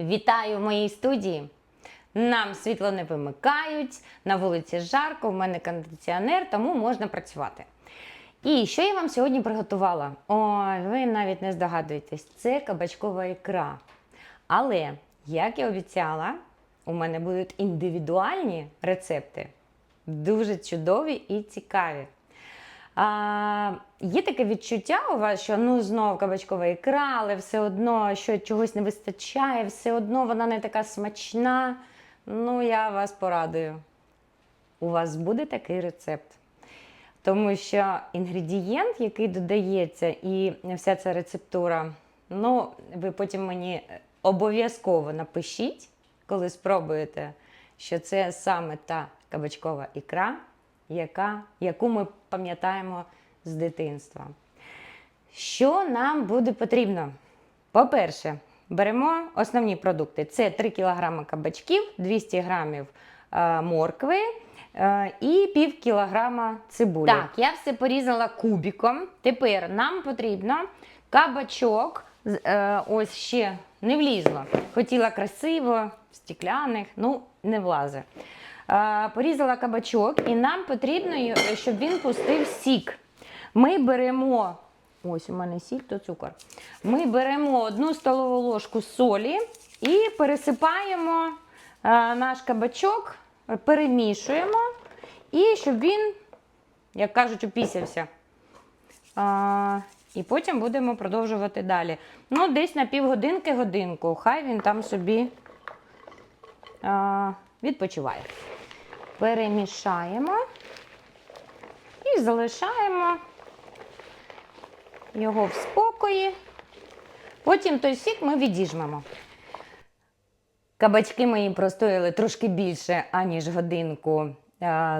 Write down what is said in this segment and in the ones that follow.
Вітаю в моїй студії. Нам світло не вимикають, на вулиці жарко, в мене кондиціонер, тому можна працювати. І що я вам сьогодні приготувала? Ой, ви навіть не здогадуєтесь, це кабачкова ікра. Але, як і обіцяла, у мене будуть індивідуальні рецепти, дуже чудові і цікаві. А, є таке відчуття у вас, що ну знов кабачкова ікра, але все одно що чогось не вистачає, все одно вона не така смачна. Ну, я вас порадую. У вас буде такий рецепт. Тому що інгредієнт, який додається, і вся ця рецептура, ну, ви потім мені обов'язково напишіть, коли спробуєте, що це саме та кабачкова ікра, яка, яку ми пам'ятаємо з дитинства. Що нам буде потрібно? По-перше, беремо основні продукти: це 3 кг кабачків, 200 г е, моркви е, і пів кілограма цибулі. Так, я все порізала кубиком. Тепер нам потрібно кабачок. е, Ось ще не влізло. Хотіла красиво, стекляних, ну не влазе. Е, Порізала кабачок, і нам потрібно, щоб він пустив сік. Ми беремо, ось у мене сіль, то цукор. Ми беремо одну столову ложку солі і пересипаємо е, наш кабачок, е, перемішуємо, і щоб він, як кажуть, упісявся. І потім будемо продовжувати далі. Ну, десь на півгодинки годинку. Хай він там собі а, відпочиває. Перемішаємо і залишаємо його в спокої. Потім той сік ми відіжмемо. Кабачки мої простояли трошки більше, аніж годинку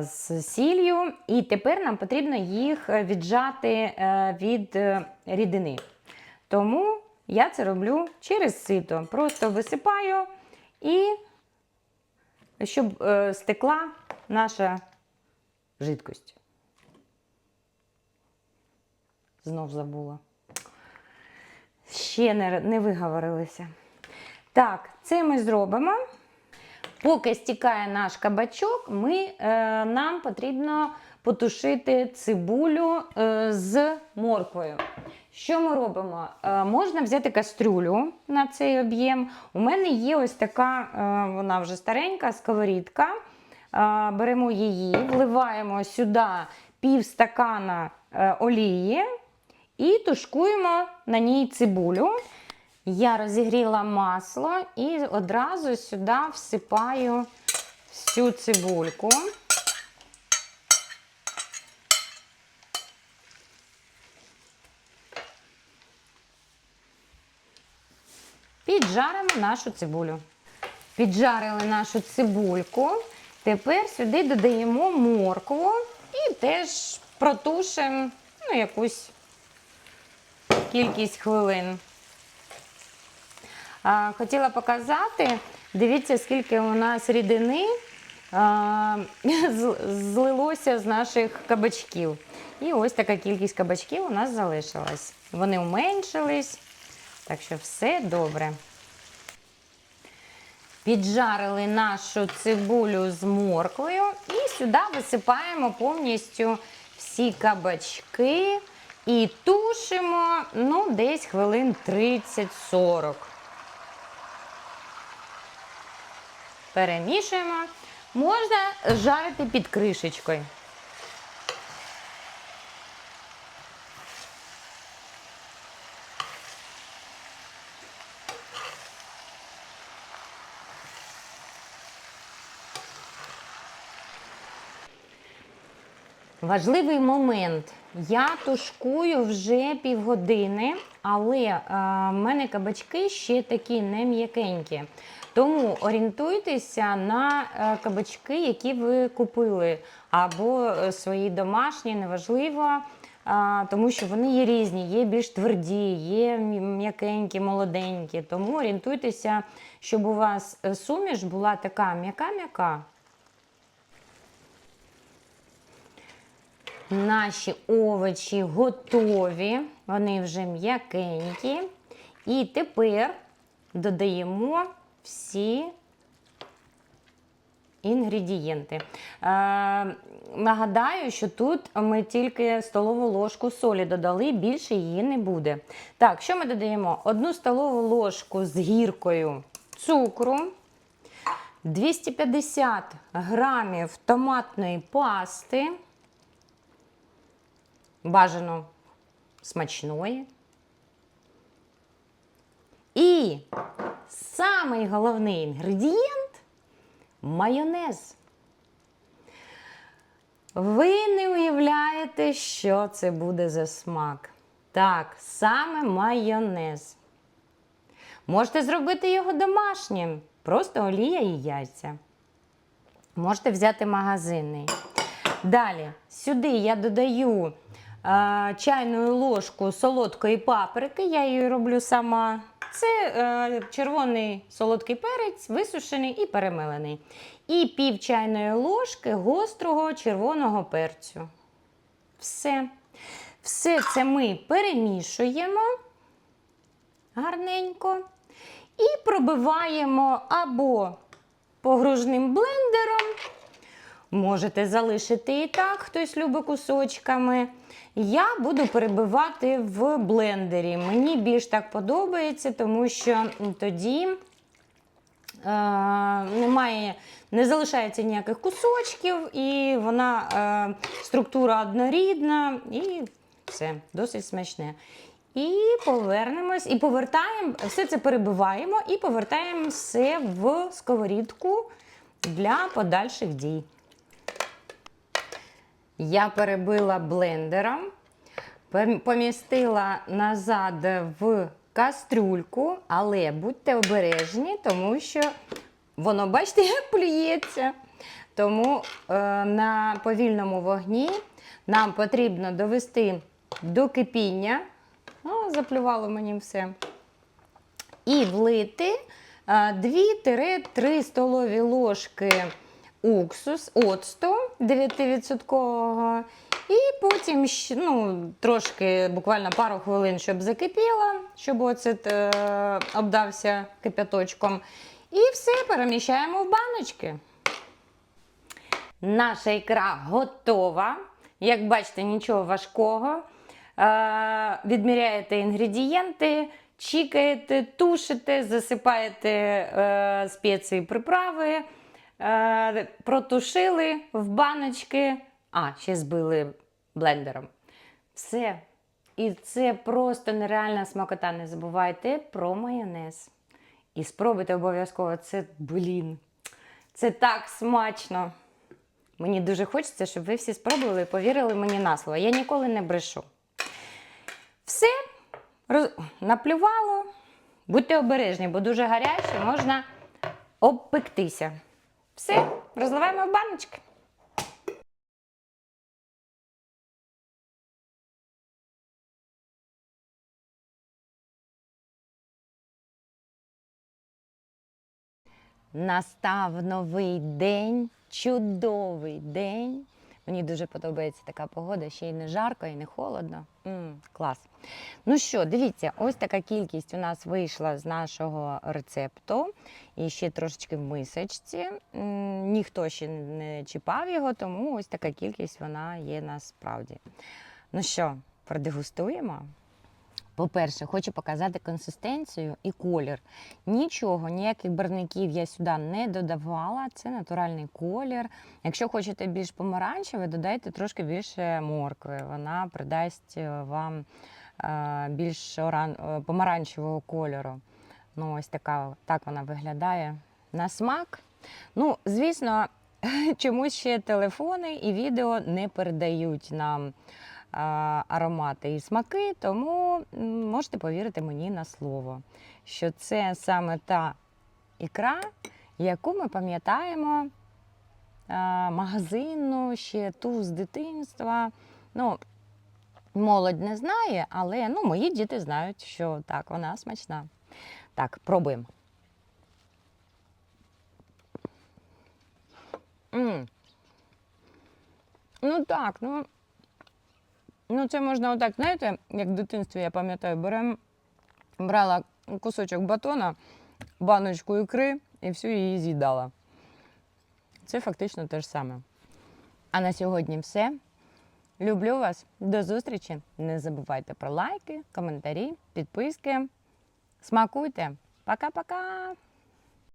з сіллю. І тепер нам потрібно їх віджати е, від е, рідини. Тому я це роблю через сито. Просто висипаю і щоб е, стекла наша жидкость. Знов забула. Ще не, не виговорилися. Так, це ми зробимо. Поки стікає наш кабачок, ми, е, нам потрібно потушити цибулю е, з морквою. Що ми робимо? Е, можна взяти кастрюлю на цей об'єм. У мене є ось така, е, вона вже старенька, сковорідка. Беремо її, вливаємо сюди пів стакана е, олії і тушкуємо на ній цибулю. Я розігріла масло і одразу сюди всипаю всю цибульку. Піджаримо нашу цибулю. Піджарили нашу цибульку. Тепер сюди додаємо моркву і теж протушимо ну, якусь кількість хвилин. А, Хотіла показати, дивіться, скільки у нас рідини а, злилося з наших кабачків. І ось така кількість кабачків у нас залишилась. Вони уменшились, так що все добре. Піджарили нашу цибулю з морквою і сюди висипаємо повністю всі кабачки і тушимо ну, десь хвилин 30-40. Перемішуємо. Можна жарити під кришечкою. Важливий момент. Я тушкую вже півгодини, але е, в мене кабачки ще такі не м'якенькі. Тому орієнтуйтеся на е, кабачки, які ви купили, або е, свої домашні, неважливо. Тому що вони є різні, є більш тверді, є м'якенькі, молоденькі. Тому орієнтуйтеся, щоб у вас суміш була така м'яка-м'яка. Наші овочі готові, вони вже м'якенькі. І тепер додаємо всі інгредієнти. Е, нагадаю, що тут ми тільки столову ложку солі додали, більше її не буде. Так, що ми додаємо? Одну столову ложку з гіркою цукру, 250 грамів томатної пасти, бажано смачної. І самий головний інгредієнт майонез. Ви не уявляєте, що це буде за смак. Так, саме майонез. Можете зробити його домашнім, просто олія і яйця. Можете взяти магазинний. Далі, сюди я додаю чайну ложку солодкої паприки, я її роблю сама. Це е, червоний солодкий перець, висушений і перемелений. І пів чайної ложки гострого червоного перцю. Все. Все це ми перемішуємо гарненько і пробиваємо або погружним блендером. Можете залишити і так, хтось любить кусочками. Я буду перебивати в блендері. Мені більш так подобається, тому що тоді е, немає, не залишається ніяких кусочків, і вона е, структура однорідна, і все, досить смачне. І повернемось, і повертаємо, все це перебиваємо і повертаємо все в сковорідку для подальших дій. Я перебила блендером, помістила назад в кастрюльку, але будьте обережні, тому що воно, бачите, як плюється. Тому е, на повільному вогні нам потрібно довести до кипіння. О, заплювало мені все. І влити е, 2-3 столові ложки уксус, оцту 9%. І потім ну, трошки, буквально пару хвилин, щоб закипіло, щоб оцет е, обдався кипяточком. І все переміщаємо в баночки. Наша ікра готова. Як бачите, нічого важкого. Е, відміряєте інгредієнти, чікаєте, тушите, засипаєте е, спеції приправи, протушили в баночки, а, ще збили блендером. Все. І це просто нереальна смакота. Не забувайте про майонез. І спробуйте обов'язково це, блін. Це так смачно. Мені дуже хочеться, щоб ви всі спробували і повірили мені на слово. Я ніколи не брешу. Все, роз... наплювало. Будьте обережні, бо дуже гаряче, можна обпектися. Все, розливаємо в баночки. Настав новий день, чудовий день. Мені дуже подобається така погода, ще й не жарко, і не холодно. м клас. Ну що, дивіться, ось така кількість у нас вийшла з нашого рецепту. І ще трошечки в мисочці. М, Ніхто ще не чіпав його, тому ось така кількість вона є насправді. Ну що, продегустуємо? По-перше, хочу показати консистенцію і колір. Нічого, ніяких барвників я сюди не додавала. Це натуральний колір. Якщо хочете більш помаранчевий, додайте трошки більше моркви. Вона придасть е, вам е, більш оран... е, помаранчевого кольору. Ну, ось така так вона виглядає на смак. Ну, звісно, чомусь ще телефони і відео не передають нам аромати і смаки, тому можете повірити мені на слово, що це саме та ікра, яку ми пам'ятаємо магазинну, ще ту з дитинства. Ну, молодь не знає, але ну, мої діти знають, що так, вона смачна. Так, пробуємо. М. Ну так, ну. Ну, це можна отак, знаєте, як в дитинстві, я пам'ятаю, берем, брала кусочок батона, баночку ікри і всю її з'їдала. Це фактично те ж саме. А на сьогодні все. Люблю вас. До зустрічі. Не забувайте про лайки, коментарі, підписки. Смакуйте. Пока-пока!